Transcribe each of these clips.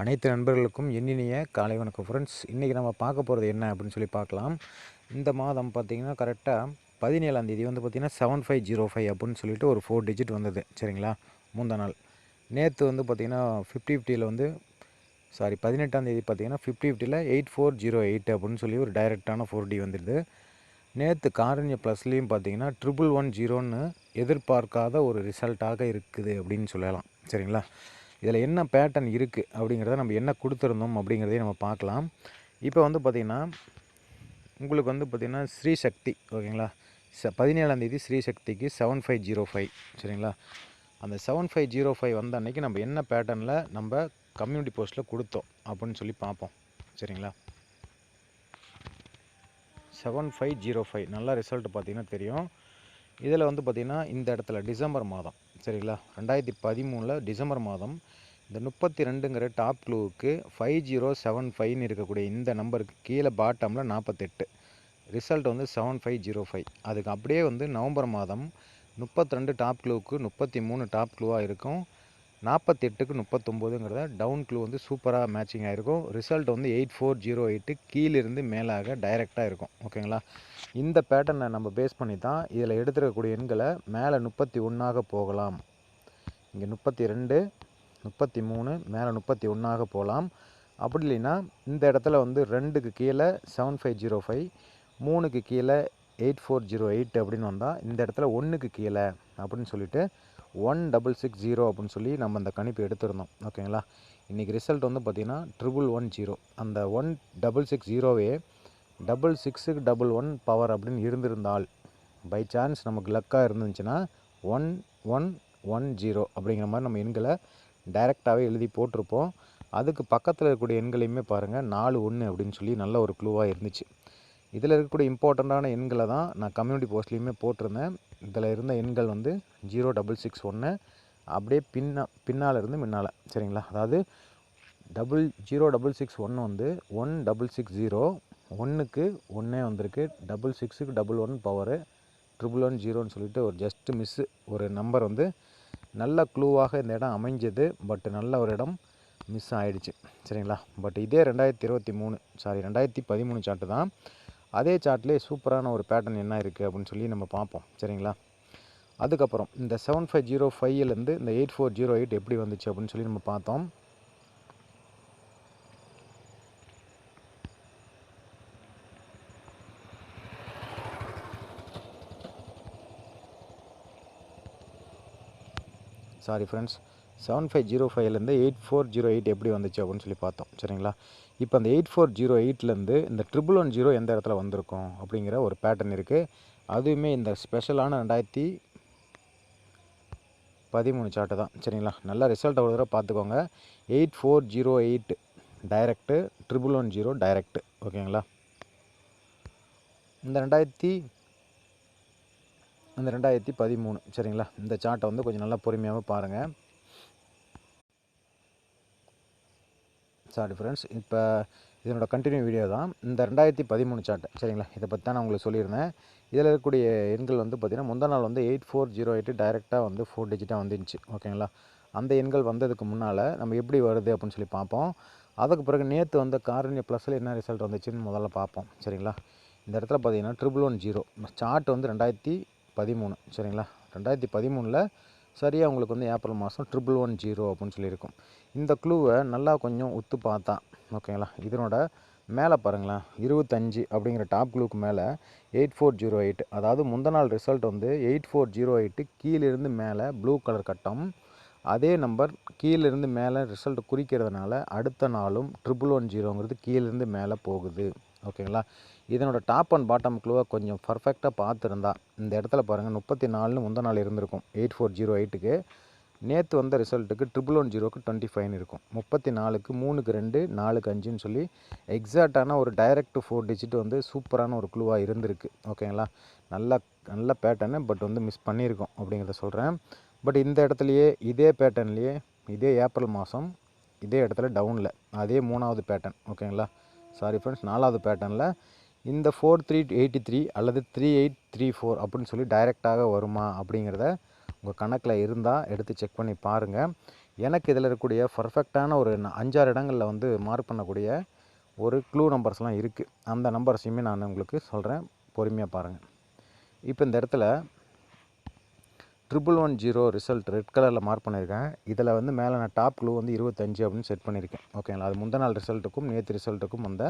அனைத்து நண்பர்களுக்கும் எண்ணினிய காலை வணக்கம் ஃப்ரெண்ட்ஸ் இன்றைக்கி நம்ம பார்க்க போகிறது என்ன அப்படின்னு சொல்லி பார்க்கலாம். இந்த மாதம் பார்த்திங்கன்னா கரெக்டாக பதினேழாம் தேதி வந்து பார்த்திங்கன்னா செவன் ஃபைவ் ஜீரோ ஃபைவ் அப்படின்னு சொல்லிட்டு ஒரு ஃபோர் டிஜிட் வந்தது. சரிங்களா? முந்தா நாள். நேற்று வந்து பார்த்திங்கன்னா ஃபிஃப்டி ஃபிஃப்டியில் வந்து சாரி பதினெட்டாம் தேதி பார்த்திங்கன்னா ஃபிஃப்டி ஃபிஃப்டியில் எயிட் ஃபோர் ஜீரோ எயிட் அப்படின்னு சொல்லி ஒரு டைரெக்டான ஃபோர் டி வந்துடுது. நேற்று காரண்ய ப்ளஸ்லேயும் பார்த்தீங்கன்னா ட்ரிபிள் ஒன் ஜீரோன்னு எதிர்பார்க்காத ஒரு ரிசல்ட்டாக இருக்குது அப்படின்னு சொல்லலாம். சரிங்களா? இதில் என்ன பேட்டர்ன் இருக்குது அப்படிங்கிறத நம்ம என்ன கொடுத்துருந்தோம் அப்படிங்கிறதையும் நம்ம பார்க்கலாம். இப்போ வந்து பார்த்திங்கன்னா உங்களுக்கு வந்து பார்த்திங்கன்னா ஸ்ரீசக்தி ஓகேங்களா? ச பதினேழாந்தேதி ஸ்ரீசக்திக்கு செவன் ஃபைவ் ஜீரோ ஃபைவ் சரிங்களா? அந்த செவன் ஃபைவ் ஜீரோ ஃபைவ் வந்த அன்றைக்கி நம்ம என்ன பேட்டர்னில் நம்ம கம்யூனிட்டி போஸ்ட்டில் கொடுத்தோம் அப்படின்னு சொல்லி பார்ப்போம் சரிங்களா? செவன் ஃபைவ் ஜீரோ ஃபைவ் நல்ல ரிசல்ட் பார்த்தீங்கன்னா தெரியும். இதில் வந்து பார்த்திங்கன்னா இந்த இடத்துல டிசம்பர் மாதம் சரிங்களா? ரெண்டாயிரத்தி பதிமூணில் டிசம்பர் மாதம் இந்த முப்பத்தி ரெண்டுங்கிற டாப் க்ளூவுக்கு ஃபைவ் ஜீரோ செவன் ஃபைவ்னு இருக்கக்கூடிய இந்த நம்பருக்கு கீழே பாட்டமில் நாற்பத்தெட்டு ரிசல்ட் வந்து செவன் ஃபைவ் ஜீரோ ஃபைவ் அதுக்கு அப்படியே வந்து நவம்பர் மாதம் முப்பத்தி ரெண்டு டாப் க்ளூவுக்கு முப்பத்தி மூணு டாப் க்ளூவாக இருக்கும். நாற்பத்தெட்டுக்கு முப்பத்தொம்போதுங்கிறத டவுன் க்ளூ வந்து சூப்பராக மேட்சிங் ஆகிருக்கும் ரிசல்ட் வந்து எயிட் ஃபோர் ஜீரோ எயிட்டு கீழிருந்து மேலாக டைரெக்டாக இருக்கும். ஓகேங்களா? இந்த பேட்டர்னை நம்ம பேஸ் பண்ணி தான் இதில் எடுத்துருக்கக்கூடிய எண்களை மேலே முப்பத்தி ஒன்றாக போகலாம். இங்கே முப்பத்தி ரெண்டு முப்பத்தி மூணு மேலே முப்பத்தி ஒன்றாக போகலாம். அப்படி இல்லைன்னா இந்த இடத்துல வந்து ரெண்டுக்கு கீழே செவன் ஃபைவ் ஜீரோ ஃபைவ் மூணுக்கு கீழே எயிட் ஃபோர் ஜீரோ எயிட் அப்படின்னு வந்தால் இந்த இடத்துல ஒன்றுக்கு கீழே அப்படின்னு சொல்லிட்டு ஒன் டபுள் சிக்ஸ் ஜீரோ அப்படின்னு சொல்லி நம்ம அந்த கணிப்பு எடுத்திருந்தோம். ஓகேங்களா? இன்றைக்கி ரிசல்ட் வந்து பார்த்திங்கன்னா ட்ரிபிள் ஒன் ஜீரோ அந்த ஒன் டபுள் சிக்ஸ் ஜீரோவே டபுள் சிக்ஸுக்கு டபுள் ஒன் பவர் அப்படின்னு இருந்திருந்தால் பை சான்ஸ் நமக்கு லக்காக இருந்துச்சுன்னா ஒன் ஒன் ஒன் ஜீரோ அப்படிங்கிற மாதிரி நம்ம எண்களை டைரெக்டாகவே எழுதி போட்டிருப்போம். அதுக்கு பக்கத்தில் இருக்கக்கூடிய எண்களையுமே பாருங்கள் நாலு ஒன்று அப்படின்னு சொல்லி நல்ல ஒரு க்ளூவாக இருந்துச்சு. இதில் இருக்கக்கூடிய இம்பார்ட்டண்ட்டான எண்களை தான் நான் கம்யூனிட்டி போஸ்ட்லேயுமே போட்டிருந்தேன். இதில் இருந்த எண்கள் வந்து ஜீரோ டபுள் சிக்ஸ் ஒன்று அப்படியே பின்னா பின்னால் இருந்து முன்னால் சரிங்களா? அதாவது டபுள் ஜீரோ டபுள் சிக்ஸ் ஒன்று வந்து ஒன் டபுள் சிக்ஸ் ஜீரோ ஒன்றுக்கு ஒன்றே வந்திருக்கு. டபுள் சிக்ஸுக்கு double one power triple one ஜீரோன்னு சொல்லிட்டு ஒரு ஜஸ்ட்டு மிஸ்ஸு ஒரு நம்பர் வந்து நல்ல க்ளூவாக இந்த இடம் அமைஞ்சது பட் நல்ல ஒரு இடம் மிஸ் ஆகிடுச்சு சரிங்களா? பட் இதே ரெண்டாயிரத்தி இருபத்தி மூணு சாரி ரெண்டாயிரத்தி பதிமூணு சாட்டு தான். அதே சார்ட்லேயே சூப்பரான ஒரு பேட்டர்ன் என்ன இருக்குது அப்படின்னு சொல்லி நம்ம பார்ப்போம். சரிங்களா? அதுக்கப்புறம் இந்த செவன் ஃபைவ் ஜீரோ ஃபைவ்லேருந்து இந்த எயிட் ஃபோர் ஜீரோ எயிட் எப்படி வந்துச்சு அப்படின்னு சொல்லி நம்ம பார்த்தோம். Sorry friends seven five zero ஃபைவ்லேருந்து எயிட் ஃபோர் ஜீரோ எயிட் எப்படி வந்துச்சு அப்படின்னு சொல்லி பார்த்தோம். சரிங்களா? இப்போ அந்த எயிட் ஃபோர் ஜீரோ எயிட்லேருந்து இந்த ட்ரிபிள் ஒன் ஜீரோ எந்த இடத்துல வந்திருக்கும் அப்படிங்கிற ஒரு பேட்டர்ன் இருக்குது அதுவுமே இந்த ஸ்பெஷலான ரெண்டாயிரத்தி பதிமூணு சார்ட்டு தான். சரிங்களா? நல்ல ரிசல்ட் ஒரு தடவை பார்த்துக்கோங்க. Eight four zero eight direct triple one zero direct ஓகேங்களா? இந்த ரெண்டாயிரத்தி இந்த ரெண்டாயிரத்தி பதிமூணு. சரிங்களா? இந்த சார்ட்டை வந்து கொஞ்சம் நல்லா பொறுமையாகவும் பாருங்கள் சாரி ஃப்ரெண்ட்ஸ் இப்போ இதனோட கண்டினியூ வீடியோ தான். இந்த ரெண்டாயிரத்தி பதிமூணு சார்ட் சரிங்களா? இதை பற்றி தான் நான் உங்களுக்கு சொல்லியிருந்தேன். இதில் இருக்கக்கூடிய எண்கள் வந்து பார்த்திங்கன்னா முந்தா நாள் வந்து எயிட் ஃபோர் ஜீரோ எயிட்டு டைரெக்டாக வந்து ஃபோர் டிஜிட்டாக வந்துருந்துச்சு. ஓகேங்களா? அந்த எண்கள் வந்ததுக்கு முன்னால் நம்ம எப்படி வருது அப்படின்னு சொல்லி பார்ப்போம். அதுக்கு பிறகு நேற்று வந்து காரணிய ப்ளஸில் என்ன ரிசல்ட் வந்துச்சுன்னு முதல்ல பார்ப்போம். சரிங்களா? இந்த இடத்துல பார்த்தீங்கன்னா ட்ரிபிள் ஒன் ஜீரோ சார்ட் வந்து ரெண்டாயிரத்தி பதிமூணு. சரிங்களா? ரெண்டாயிரத்தி பதிமூணில் சரியாக உங்களுக்கு வந்து ஏப்ரல் மாதம் ட்ரிபிள் ஒன் ஜீரோ அப்படின்னு சொல்லியிருக்கும். இந்த க்ளூவை நல்லா கொஞ்சம் உத்து பார்த்தா ஓகேங்களா? இதனோட மேலே பாருங்களேன். இருபத்தஞ்சி அப்படிங்கிற டாப் க்ளூக்கு மேலே எயிட் ஃபோர் ஜீரோ எயிட் அதாவது முந்த நாள் ரிசல்ட் வந்து எயிட் ஃபோர் ஜீரோ எயிட்டு கீழிருந்து மேலே ப்ளூ கலர் கட்டம். அதே நம்பர் கீழிருந்து மேலே ரிசல்ட் குறிக்கிறதுனால அடுத்த நாளும் ட்ரிபிள் ஒன் ஜீரோங்கிறது கீழிருந்து மேலே போகுது. ஓகேங்களா? இதனோட டாப் அண்ட் பாட்டம் க்ளூவை கொஞ்சம் பர்ஃபெக்டாக பார்த்துருந்தா. இந்த இடத்துல பாருங்கள் முப்பத்தி நாலுன்னு முந்த நாள் இருந்திருக்கும். எயிட் ஃபோர் ஜீரோ எயிட்டுக்கு நேற்று வந்த ரிசல்ட்டுக்கு ட்ரிபிள் ஒன் ஜீரோக்கு டுவெண்ட்டி ஃபைவ்னு இருக்கும். முப்பத்தி நாலுக்கு மூணுக்கு ரெண்டு நாலுக்கு அஞ்சுன்னு சொல்லி எக்ஸாக்டான ஒரு டைரக்ட் ஃபோர் டிஜிட் வந்து சூப்பரான ஒரு க்ளூவாக இருந்திருக்கு. ஓகேங்களா நல்ல நல்ல பேட்டர்னு பட் வந்து மிஸ் பண்ணியிருக்கோம் அப்படிங்கிறத சொல்கிறேன் பட் இந்த இடத்துலையே இதே பேட்டர்ன்லேயே இதே ஏப்ரல் மாதம் இதே இடத்துல டவுனில் அதே மூணாவது பேட்டர்ன் ஓகேங்களா சாரி ஃப்ரெண்ட்ஸ் நாலாவது பேட்டர்னில் இந்த ஃபோர் த்ரீ எயிட்டி த்ரீ அல்லது த்ரீ எயிட் த்ரீ ஃபோர் அப்படின்னு சொல்லி டைரெக்டாக வருமா அப்படிங்கிறத உங்கள் கணக்கில் இருந்தால் எடுத்து செக் பண்ணி பாருங்கள் எனக்கு இதில் இருக்கக்கூடிய பர்ஃபெக்டான ஒரு அஞ்சாறு இடங்களில் வந்து மார்க் பண்ணக்கூடிய ஒரு க்ளூ நம்பர்ஸ்லாம் இருக்குது அந்த நம்பர்ஸையுமே நான் உங்களுக்கு சொல்கிறேன் பொறுமையாக பாருங்கள் இப்போ இந்த இடத்துல triple one zero result red கலரில் மார்க் பண்ணியிருக்கேன் இதில் வந்து மேலே நான் டாப் க்ளூ வந்து இருபத்தஞ்சு அப்படின்னு செட் பண்ணியிருக்கேன் ஓகேங்களா அது முந்தின நாள் ரிசல்ட்டுக்கும் நேற்று ரிசல்ட்டுக்கும் வந்த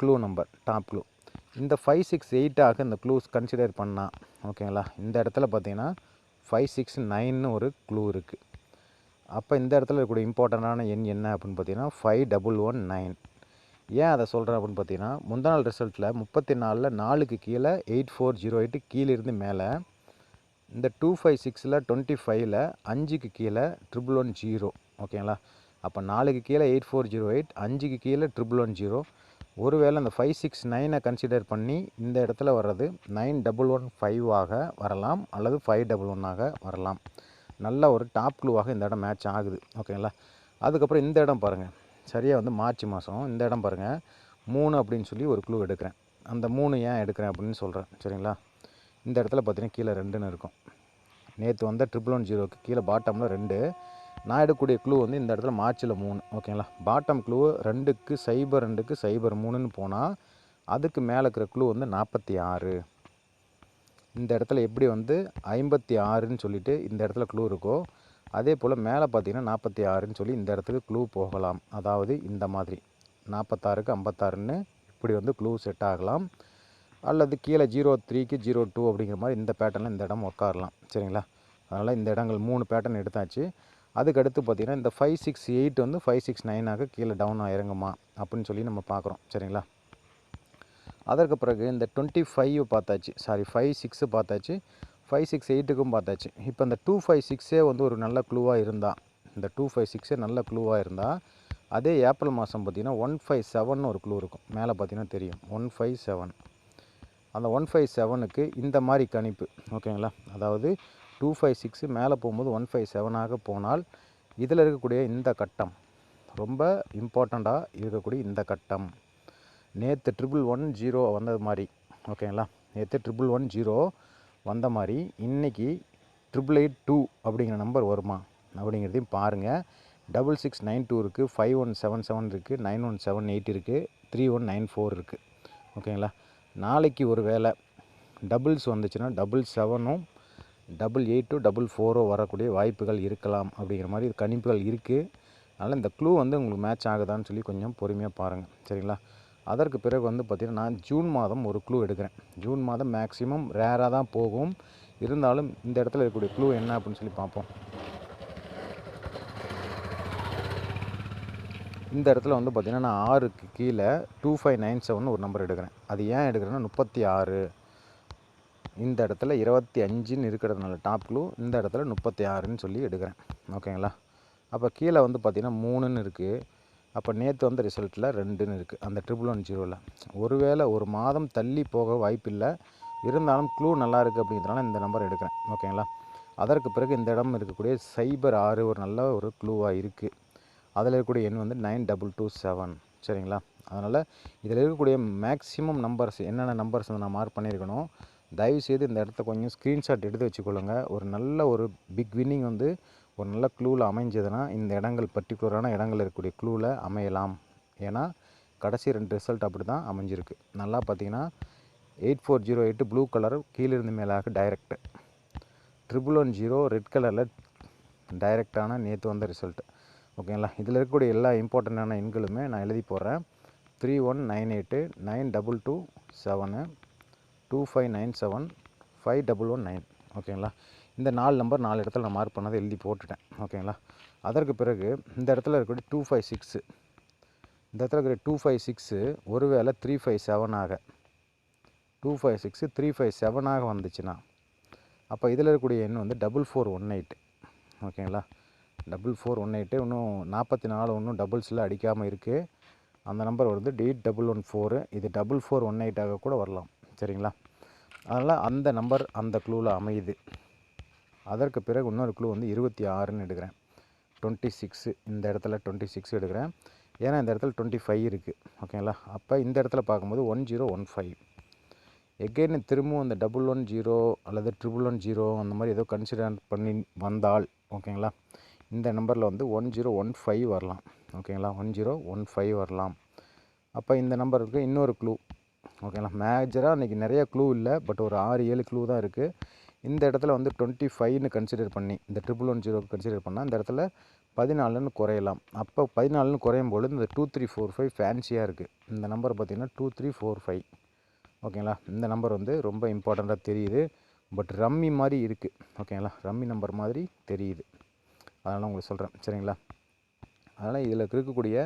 க்ளூ நம்பர் டாப் க்ளூ இந்த ஃபைவ் சிக்ஸ் எயிட்டாக இந்த க்ளூஸ் கன்சிடர் பண்ணால் ஓகேங்களா இந்த இடத்துல பார்த்தீங்கன்னா ஃபைவ் சிக்ஸ் நைன்னு ஒரு க்ளூ இருக்குது அப்போ இந்த இடத்துல இருக்கக்கூடிய இம்பார்ட்டண்ட்டான எண் என்ன அப்படின்னு பார்த்தீங்கன்னா ஃபைவ் டபுள் ஒன் நைன் ஏன் அதை சொல்கிறேன் அப்படின்னு பார்த்தீங்கன்னா முந்தா நாள் ரிசல்ட்டில் முப்பத்தி நாலில் நாலுக்கு கீழே எயிட் ஃபோர் ஜீரோ எயிட்டு கீழே இருந்து மேலே இந்த டூ ஃபைவ் சிக்ஸில் டுவெண்ட்டி ஃபைவ்ல அஞ்சுக்கு கீழே ட்ரிபிள் ஒன் ஜீரோ ஓகேங்களா அப்போ நாலுக்கு கீழே எயிட் ஃபோர் ஜீரோ எயிட் அஞ்சுக்கு கீழே ட்ரிபிள் ஒன் ஜீரோ ஒருவேளை அந்த ஃபைவ் சிக்ஸ் நைனை கன்சிடர் பண்ணி இந்த இடத்துல வர்றது நைன் டபுள் ஒன் ஃபைவாக வரலாம் அல்லது ஃபைவ் டபுள் ஒன்னாக வரலாம். நல்ல ஒரு டாப் க்ளூவாக இந்த இடம் மேட்ச் ஆகுது. ஓகேங்களா அதுக்கப்புறம் இந்த இடம் பாருங்கள் சரியாக வந்து மார்ச் மாதம் இந்த இடம் பாருங்கள் மூணு அப்படின்னு சொல்லி ஒரு க்ளூ எடுக்கிறேன். அந்த மூணு ஏன் எடுக்கிறேன் அப்படின்னு சொல்கிறேன் சரிங்களா? இந்த இடத்துல பார்த்தீங்கன்னா கீழே ரெண்டுன்னு இருக்கும். நேற்று வந்த ட்ரிபிள் ஒன் ஜீரோக்கு கீழே பாட்டமில் ரெண்டு. நான் எடுக்கக்கூடிய க்ளூ வந்து இந்த இடத்துல மார்ச்சில் மூணு ஓகேங்களா பாட்டம் க்ளூ ரெண்டுக்கு சைபர் ரெண்டுக்கு சைபர் மூணுன்னு போனால் அதுக்கு மேலே இருக்கிற க்ளூ வந்து நாற்பத்தி ஆறு. இந்த இடத்துல எப்படி வந்து ஐம்பத்தி ஆறுன்னு சொல்லிட்டு இந்த இடத்துல க்ளூ இருக்கோ அதே போல் மேலே பார்த்தீங்கன்னா நாற்பத்தி ஆறுன்னு சொல்லி இந்த இடத்துக்கு க்ளூ போகலாம். அதாவது இந்த மாதிரி. நாற்பத்தாறுக்கு ஐம்பத்தாறுன்னு இப்படி வந்து க்ளூ செட் ஆகலாம். அல்லது கீழே ஜீரோ த்ரீக்கு ஜீரோ டூ அப்படிங்கிற மாதிரி இந்த பேட்டர்னில் இந்த இடம் உட்காரலாம் சரிங்களா? அதனால் இந்த இடங்கள் மூணு பேட்டர்ன் எடுத்தாச்சு. அதுக்கடுத்து பார்த்திங்கன்னா இந்த ஃபைவ் சிக்ஸ் எயிட் வந்து ஃபைவ் சிக்ஸ் நைனாக கீழே டவுன் இறங்குமா அப்படின்னு சொல்லி நம்ம பார்க்குறோம். சரிங்களா? அதற்கு பிறகு இந்த டுவெண்ட்டி ஃபைவ் பார்த்தாச்சு. சாரி ஃபைவ் சிக்ஸு பார்த்தாச்சு. ஃபைவ் சிக்ஸ் எயிட்டுக்கும் பார்த்தாச்சு. இப்போ இந்த டூ ஃபைவ் சிக்ஸே வந்து ஒரு நல்ல க்ளூவாக இருந்தால் இந்த டூ ஃபைவ் சிக்ஸே நல்ல க்ளூவாக இருந்தால் அதே ஏப்ரல் மாதம் பார்த்திங்கன்னா ஒன் ஃபைவ் செவன் ஒரு க்ளூ இருக்கும். மேலே பார்த்தீங்கன்னா தெரியும். ஒன் ஃபைவ் செவன் அந்த ஒன் ஃபைவ் செவனுக்கு இந்த மாதிரி கணிப்பு ஓகேங்களா? அதாவது டூ ஃபைவ் சிக்ஸு மேலே போகும்போது ஒன் ஃபைவ் செவனாக போனால் இதில் இருக்கக்கூடிய இந்த கட்டம். ரொம்ப இம்பார்ட்டண்ட்டாக இருக்கக்கூடிய இந்த கட்டம். நேற்று ட்ரிபிள் ஒன் ஜீரோ வந்தது மாதிரி. ஓகேங்களா? நேற்று ட்ரிபிள் ஒன் ஜீரோ வந்த மாதிரி இன்றைக்கி ட்ரிபிள் எயிட் டூ அப்படிங்கிற நம்பர் வருமா? அப்படிங்கிறதையும் பாருங்கள் டபுள் சிக்ஸ் நைன் டூ இருக்குது ஃபைவ் ஒன் செவன் செவன் இருக்குது நைன் ஒன் செவன் எயிட் இருக்குது த்ரீ ஒன் நைன் ஃபோர் இருக்குது ஓகேங்களா? நாளைக்கு ஒரு வேளை டபுள்ஸ் வந்துச்சுன்னா டபுள் செவனும் டபுள் எயிட் டு டபுள் ஃபோரோ வரக்கூடிய வாய்ப்புகள் இருக்கலாம் அப்படிங்கிற மாதிரி கணிப்புகள் இருக்குது அதனால் இந்த க்ளூ வந்து உங்களுக்கு மேட்ச் ஆகுதான்னு சொல்லி கொஞ்சம் பொறுமையாக பாருங்கள் சரிங்களா? அதற்கு பிறகு வந்து பார்த்திங்கன்னா நான் ஜூன் மாதம் ஒரு க்ளூ எடுக்கிறேன். ஜூன் மாதம் மேக்ஸிமம் ரேராக தான் போகும். இருந்தாலும் இந்த இடத்துல இருக்கக்கூடிய க்ளூ என்ன அப்படின்னு சொல்லி பார்ப்போம். இந்த இடத்துல வந்து பார்த்திங்கன்னா நான் ஆறுக்கு கீழே டூ ஃபைவ் நைன் செவன் ஒரு நம்பர் எடுக்கிறேன். அது ஏன் எடுக்கிறேன்னா முப்பத்தி ஆறு. இந்த இடத்துல இருபத்தி அஞ்சுன்னு இருக்கிறதுனால டாப் க்ளூ இந்த இடத்துல முப்பத்தி ஆறுன்னு சொல்லி எடுக்கிறேன். ஓகேங்களா அப்போ கீழே வந்து பார்த்திங்கன்னா மூணுன்னு இருக்குது அப்போ நேற்று வந்த ரிசல்ட்டில் ரெண்டுன்னு இருக்குது அந்த ட்ரிபிள் ஒன் ஜீரோவில் ஒருவேளை ஒரு மாதம் தள்ளி போக வாய்ப்பில்லை. இருந்தாலும் க்ளூ நல்லா இருக்குது அப்படிங்கிறதுனால இந்த நம்பர் எடுக்கிறேன். ஓகேங்களா அதற்கு பிறகு இந்த இடம் இருக்கக்கூடிய சைபர் ஆறு ஒரு நல்ல ஒரு க்ளூவாக இருக்குது அதில் இருக்கக்கூடிய எண் வந்து நைன் டபுள் டூ செவன் சரிங்களா? அதனால் இதில் இருக்கக்கூடிய மேக்ஸிமம் நம்பர்ஸ் என்னென்ன நம்பர்ஸ் வந்து நான் மார்க் பண்ணியிருக்கணும்? தயவுசெய்து இந்த இடத்த கொஞ்சம் ஸ்க்ரீன்ஷாட் எடுத்து வச்சுக்கொள்ளுங்க. ஒரு நல்ல ஒரு பிக் வின்னிங் வந்து ஒரு நல்ல க்ளூவில் அமைஞ்சதுன்னா இந்த இடங்கள் பர்டிகுலரான இடங்கள் இருக்கக்கூடிய க்ளூவில் அமையலாம். ஏன்னா கடைசி ரெண்டு ரிசல்ட் அப்படி தான் அமைஞ்சிருக்கு. நல்லா பார்த்தீங்கன்னா eight four zero eight blue colour கீழிருந்து மேலாக direct triple one zero red கலரில் டைரெக்டான நேற்று வந்த ரிசல்ட் ஓகேங்களா இதில் இருக்கக்கூடிய எல்லா இம்பார்ட்டண்ட்டான எண்களுமே நான் எழுதி போடுறேன். Three one nine eight nine double two seven two five nine seven five double one nine ஓகேங்களா இந்த நாலு நம்பர் நாலு இடத்துல நான் மார்க் பண்ணதை எழுதி போட்டுட்டேன். ஓகேங்களா அதற்கு பிறகு இந்த இடத்துல இருக்கக்கூடிய டூ ஃபைவ் சிக்ஸு இந்த இடத்துல இருக்கிற டூ ஃபைவ் சிக்ஸு ஒருவேளை three five செவனாக two five six three five செவனாக வந்துச்சுன்னா அப்போ இதில் இருக்கக்கூடிய எண் வந்து டபுள் ஃபோர் ஒன் எயிட் ஓகேங்களா டபுள் ஃபோர் ஒன் எயிட்டு இன்னும் நாற்பத்தி நாலு இன்னும் டபுள்ஸில் அடிக்காமல் இருக்குது அந்த நம்பர் வருது எயிட் டபுள் ஒன் ஃபோரு இது டபுள் ஃபோர் ஒன் எயிட்டாக கூட வரலாம். சரிங்களா? அதனால் அந்த நம்பர் அந்த க்ளூவில் அமையுது. அதற்கு பிறகு இன்னொரு க்ளூ வந்து இருபத்தி ஆறுன்னு எடுக்கிறேன். டுவெண்ட்டி சிக்ஸு இந்த இடத்துல டுவெண்ட்டி சிக்ஸ் எடுக்கிறேன். ஏன்னா இந்த இடத்துல டுவெண்ட்டி ஃபைவ் இருக்குது ஓகேங்களா அப்போ இந்த இடத்துல பார்க்கும்போது one zero one five again திரும்பவும் அந்த டபுள் ஒன் ஜீரோ அல்லது ட்ரிபிள் ஒன் ஜீரோ அந்த மாதிரி ஏதோ கன்சிடர் பண்ணி வந்தால் ஓகேங்களா இந்த நம்பரில் வந்து ஒன் ஜீரோ ஒன் ஃபைவ் வரலாம். ஓகேங்களா ஒன் ஜீரோ ஒன் ஃபைவ் வரலாம். அப்போ இந்த நம்பருக்கு இன்னொரு க்ளூ ஓகேங்களா? மேஜராக இன்றைக்கி நிறைய க்ளூ இல்லை பட் ஒரு ஆறு ஏழு க்ளூ தான் இருக்குது இந்த இடத்துல வந்து டுவெண்ட்டி ஃபைவ்னு கன்சிடர் பண்ணி இந்த ட்ரிபிள் ஒன் ஜீரோ கன்சிடர் பண்ணால் இந்த இடத்துல பதினாலுன்னு குறையலாம். அப்போ பதினாலுன்னு குறையும் பொழுது இந்த டூ த்ரீ ஃபோர் ஃபைவ் ஃபேன்சியாக இருக்குது இந்த நம்பர் பார்த்திங்கன்னா டூ த்ரீ ஃபோர் ஃபைவ் ஓகேங்களா? இந்த நம்பர் வந்து ரொம்ப இம்பார்ட்டண்ட்டாக தெரியுது. பட் ரம்மி மாதிரி இருக்குது ஓகேங்களா? ரம்மி நம்பர் மாதிரி தெரியுது. அதனால் உங்களுக்கு சொல்கிறேன் சரிங்களா? அதனால் இதில் இருக்கக்கூடிய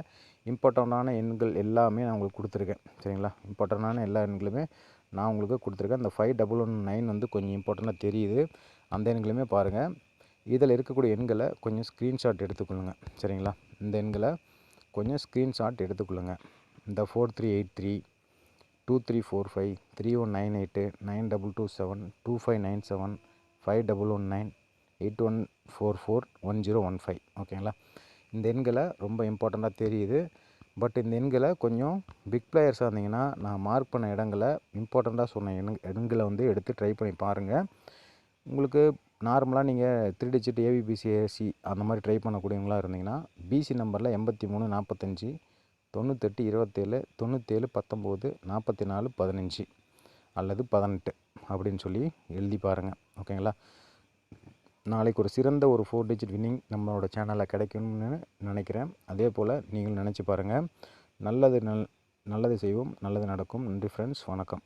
இம்பார்ட்டண்ட்டான எண்கள் எல்லாமே நான் உங்களுக்கு கொடுத்துருக்கேன். சரிங்களா? இம்பார்ட்டண்ட்டான எல்லா எண்களுமே நான் உங்களுக்கு கொடுத்துருக்கேன். அந்த ஃபைவ் டபுள் ஒன் நைன் வந்து கொஞ்சம் இம்பார்ட்டண்ட்டாக தெரியுது. அந்த எண்களுமே பாருங்கள் இதில் இருக்கக்கூடிய எண்களை கொஞ்சம் ஸ்க்ரீன்ஷாட் எடுத்துக்கொள்ளுங்க. சரிங்களா? இந்த எண்களை கொஞ்சம் ஸ்க்ரீன்ஷாட் எடுத்துக்கொள்ளுங்க. இந்த four three eight three two three four five three one nine eight nine double two seven two five nine seven five double one nine eight one four four one zero one five ஓகேங்களா இந்த எண்களை ரொம்ப இம்பார்ட்டண்ட்டாக தெரியுது. But இந்த எண்களை கொஞ்சம் big பிளேயர்ஸாக இருந்தீங்கன்னா நான் மார்க் பண்ண இடங்களை இம்பார்ட்டண்ட்டாக சொன்ன எண் எண்களை வந்து எடுத்து ட்ரை பண்ணி பாருங்கள் உங்களுக்கு நார்மலாக நீங்கள் த்ரீ டிஜிட் ஏபிபிசி ஏசி அந்த மாதிரி ட்ரை பண்ணக்கூடியவங்களாக இருந்தீங்கன்னா பிசி நம்பரில் எண்பத்தி மூணு நாற்பத்தஞ்சி தொண்ணூத்தெட்டு இருபத்தேழு தொண்ணூற்றேழு பத்தொம்போது நாற்பத்தி நாலு பதினஞ்சு அல்லது பதினெட்டு அப்படின்னு சொல்லி எழுதி பாருங்கள் ஓகேங்களா நாளைக்கு ஒரு சிறந்த ஒரு ஃபோர் டிஜிட் வின்னிங் நம்மளோட சேனலில் கிடைக்கணும்னு நினைக்கிறேன். அதே போல் நீங்களும் நினச்சி பாருங்கள் நல்லது நல் நல்லது செய்வோம். நல்லது நடக்கும். நன்றி ஃப்ரெண்ட்ஸ் வணக்கம்.